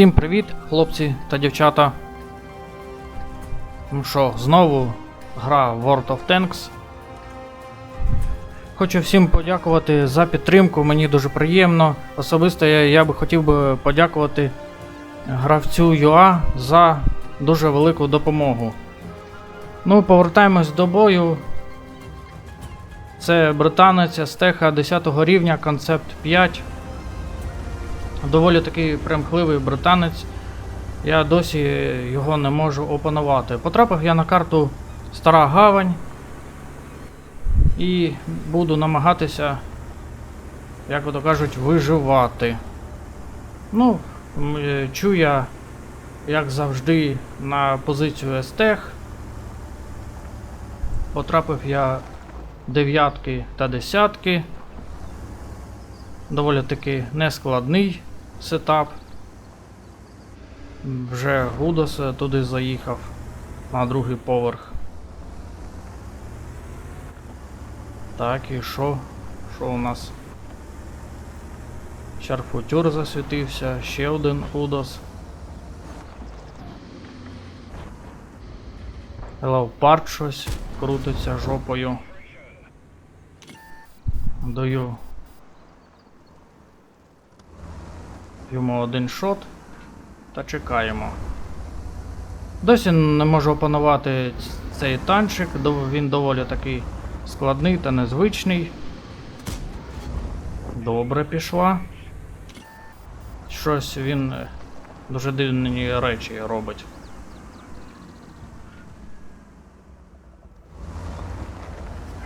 Всім привіт, хлопці та дівчата. Ну що, знову гра World of Tanks. Хочу всім подякувати за підтримку, мені дуже приємно. Особисто я, я би хотів би подякувати гравцю ЮА за дуже велику допомогу. Ну, повертаємось до бою. Це британець стеха 10 рівня, концепт 5. Доволі такий примхливий британець. Я досі його не можу опанувати. Потрапив я на карту Стара Гавань і буду намагатися, як то кажуть, виживати. Ну, е, чую я, як завжди, на позицію Естех. Потрапив я дев'ятки та десятки. Доволі таки нескладний сетап. Вже Гудос туди заїхав на другий поверх. Так, і що? Що у нас? Шарфутюр засвітився, ще один Удос. Леопард щось крутиться жопою. Даю йому один шот та чекаємо. Досі не можу опанувати цей танчик, він доволі такий складний та незвичний. Добре пішла. Щось він е, дуже дивні речі робить.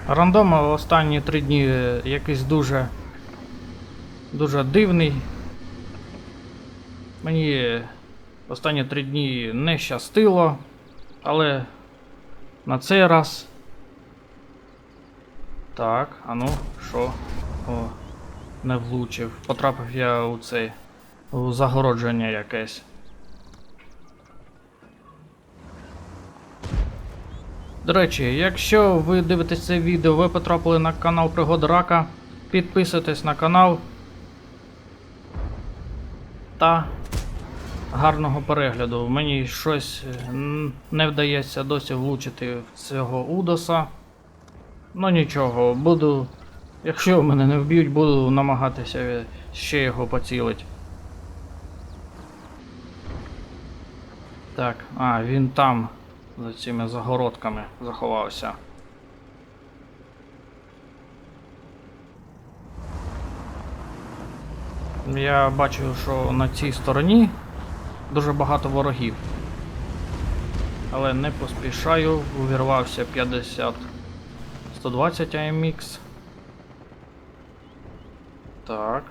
Рандом останні три дні е, якийсь дуже дуже дивний. Мені останні три дні не щастило, але на цей раз. Так, а ну, що? О, не влучив. Потрапив я у цей у загородження якесь. До речі, якщо ви дивитесь це відео, ви потрапили на канал Пригоди Рака, підписуйтесь на канал та гарного перегляду. Мені щось е, не вдається досі влучити в цього Удоса. Ну нічого, буду. Якщо мене не вб'ють, буду намагатися е, ще його поцілити. Так, а, він там, за цими загородками заховався. Я бачу, що на цій стороні дуже багато ворогів. Але не поспішаю, увірвався 50 120 AMX. Так.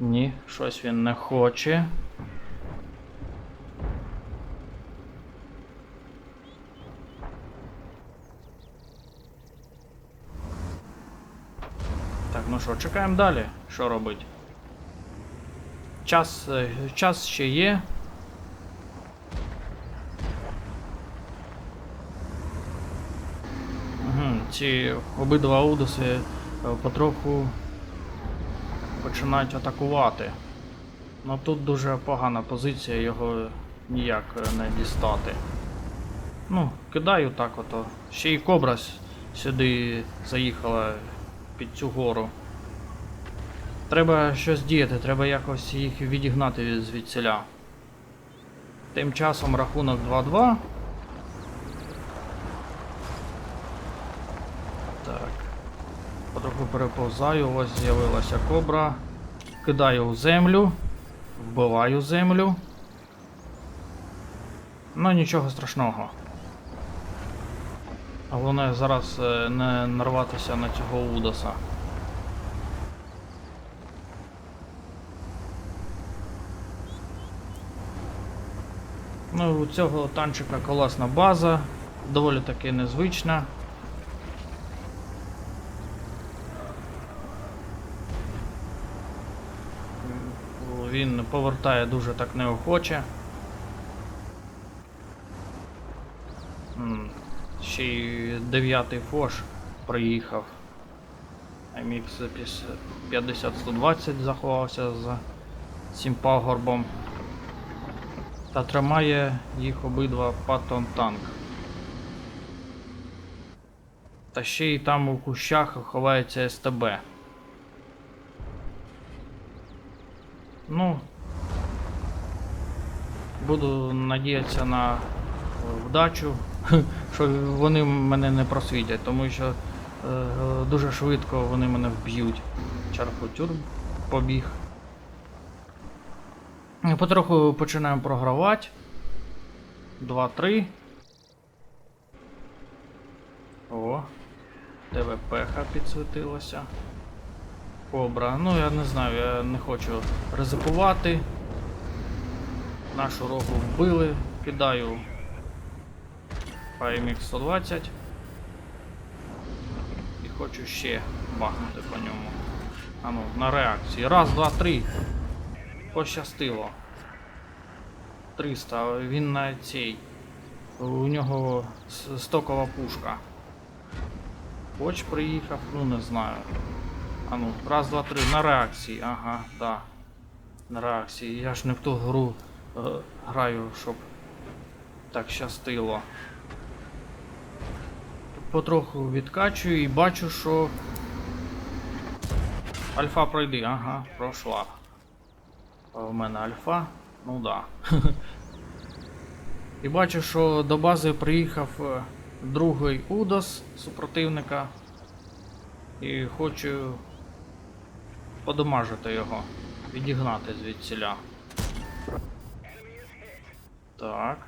Ні, щось він не хоче. Так, ну що, чекаємо далі. Що робить? Час, е, час ще є. Угу, ці обидва Аудуси е, потроху починають атакувати. Ну тут дуже погана позиція, його ніяк е, не дістати. Ну, кидаю так ото. Ще й кобра сюди заїхала під цю гору. Треба щось діяти, треба якось їх відігнати від звідсіля. Тим часом рахунок 2-2. Так. Потроху переповзаю, ось з'явилася кобра. Кидаю у землю. Вбиваю землю. Ну нічого страшного. Головне зараз е, не нарватися на цього Удоса. Ну, у цього танчика колесна база, доволі таки незвична. Він повертає дуже так неохоче. Ще й дев'ятий фош приїхав. MX 50-120 заховався за цим пагорбом. Та тримає їх обидва Паттон танк. Та ще й там у кущах ховається СТБ. Ну. Буду надіятися на вдачу, що вони мене не просвітять, тому що е, дуже швидко вони мене вб'ють. Чархутюр побіг. І Потроху починаємо програвати. 2-3. О, ТВП-ха підсвітилася. Кобра. Ну я не знаю, я не хочу ризикувати. Нашу рогу вбили. Кидаю PMX 120. І хочу ще бахнути по ньому. А ну, на реакції. Раз, два, три. Пощастило. 300, він на цій. У нього стокова пушка. Хоч приїхав, ну не знаю. А ну, раз, два, три, на реакції, ага, да. На реакції. Я ж не в ту гру е, граю, щоб так щастило. Потроху відкачую і бачу, що. Альфа пройди, ага, пройшла. У мене альфа, ну да. І бачу, що до бази приїхав е, другий Удос супротивника. І хочу подомажити його, відігнати звідсіля. Так.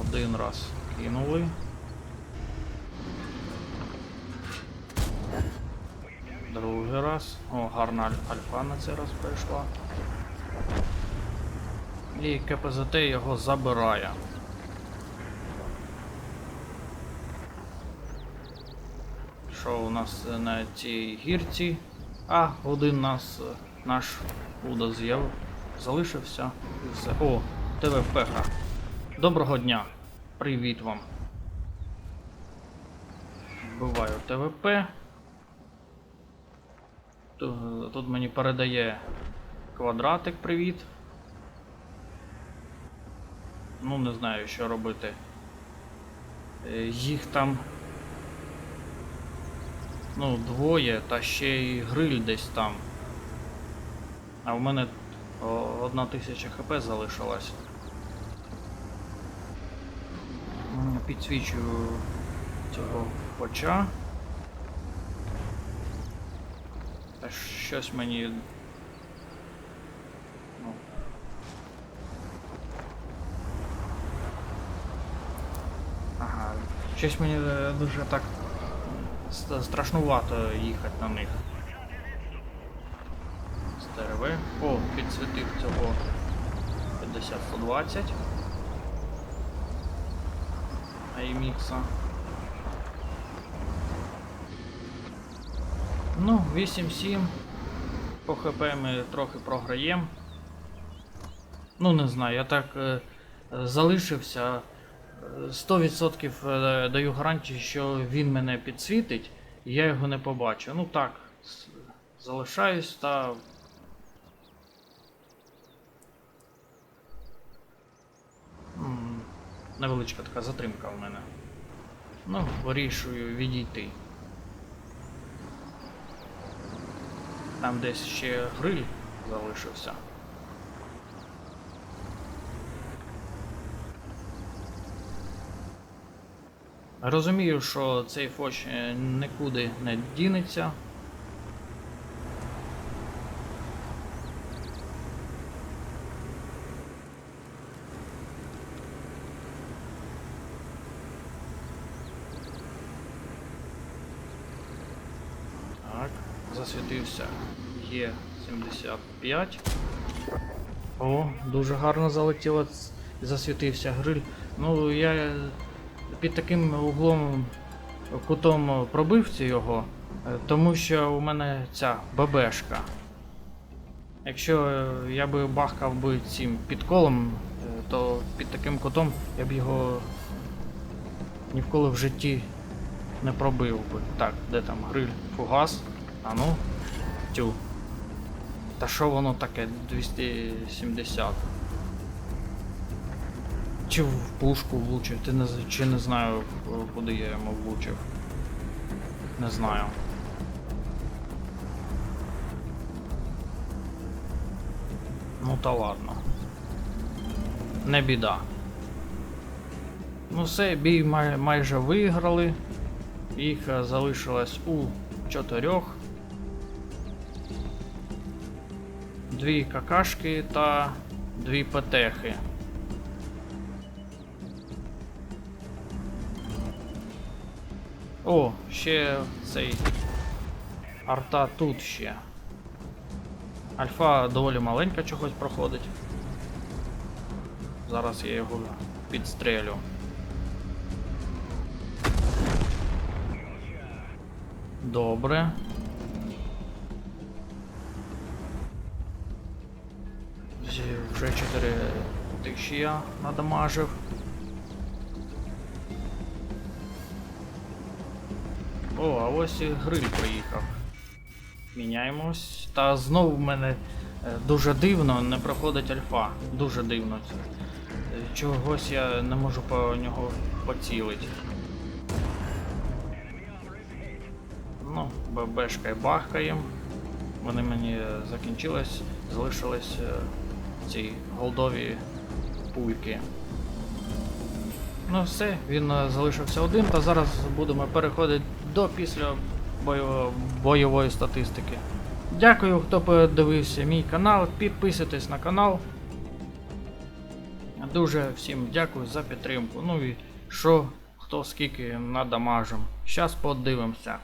Один раз кинули. Другий раз. О, гарна альфа на цей раз прийшла. І КПЗТ його забирає. Що у нас на цій гірці? А, один нас е, наш Уда з'яв залишився. І все. О, ТВПХ. Доброго дня. Привіт вам. Вбиваю ТВП. Ту- Тут мені передає квадратик привіт. Ну, не знаю, що робити. Е, Їх там. Ну, двоє, та ще й гриль десь там. А в мене одна тисяча хп залишилась. Підсвічую цього поча. Та щось мені. Ну. Ага. Щось мені е, дуже так ст- страшнувато їхати на них. СТРВ. О, підсвітив цього 50-120. Аймікса. Ну, 8-7. По ХП ми трохи програємо. Ну, не знаю, я так е, залишився. Е, 100% е, даю гарантію, що він мене підсвітить, і я його не побачу. Ну так, залишаюсь та. Невеличка така затримка в мене. Ну, вирішую відійти. Там десь ще гриль залишився. Розумію, що цей фоч е, нікуди не дінеться. Так, засвітився Є75. О, дуже гарно залетіло, засвітився гриль. Ну, я під таким углом кутом пробив його, е, тому що у мене ця ББшка. Якщо е, я би бахкав би цим підколом, е, то під таким кутом я б його ні в в житті не пробив би. Так, де там гриль? Фугас. А ну. Тю. Та що воно таке? 270. Чи в пушку влучив? Ти не, чи не знаю, куди я йому влучив. Не знаю. Ну та ладно. Не біда. Ну все, бій май, майже виграли. Їх е, залишилось у чотирьох. Дві какашки та дві петехи. О, ще цей арта тут ще. Альфа доволі маленька чогось проходить. Зараз я його підстрелю. Добре. Вже 4 тисячі я надамажив. О, а ось і гриль приїхав. Міняємось. Та знову в мене е, дуже дивно не проходить альфа. Дуже дивно. Е, Чогось я не можу по нього поцілити. Ну, ББшка і бахкаєм. Вони мені е, закінчились, залишились е, ці голдові пульки. Ну все, він е, залишився один, та зараз будемо переходити до після бойово- бойової статистики. Дякую, хто подивився мій канал. Підписуйтесь на канал. Дуже всім дякую за підтримку. Ну і що, хто скільки надамажем. Щас подивимося.